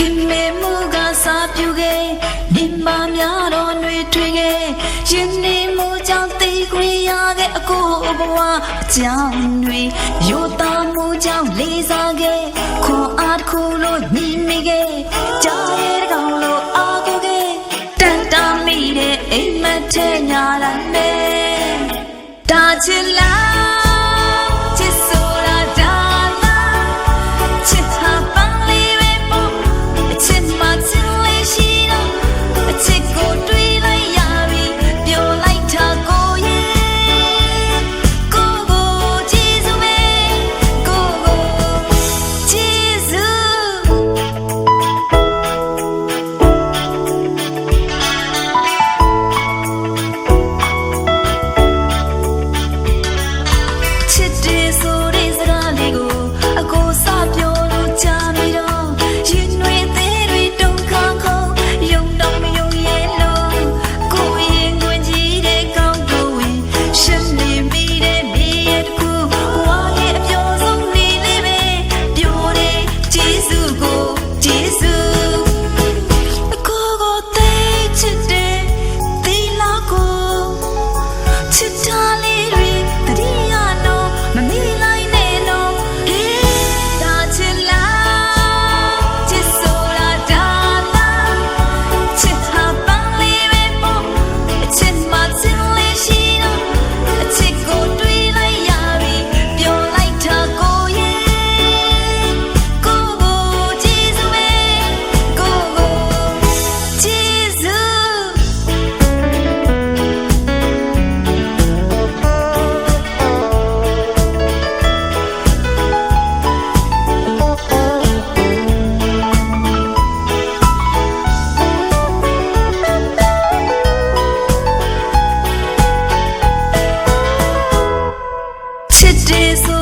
ခင်မေမူကစာပြုခဲ့ဒီမများတော်တွေထွေခဲ့ရှင်နေမူကြောင့်သိခွေရခဲ့အကိုဘဝအကြောင်းတွေရိုသားမူကြောင့်လေးစားခဲ့ခွန်အားတစ်ခုလို့ညီမိခဲ့ကြားရဲတကောင်လို့အားကိုခဲ့တန်တာမိတဲ့အိမ်မထဲညာလာမယ်ဒါချစ်လား ချစ်တာ beso.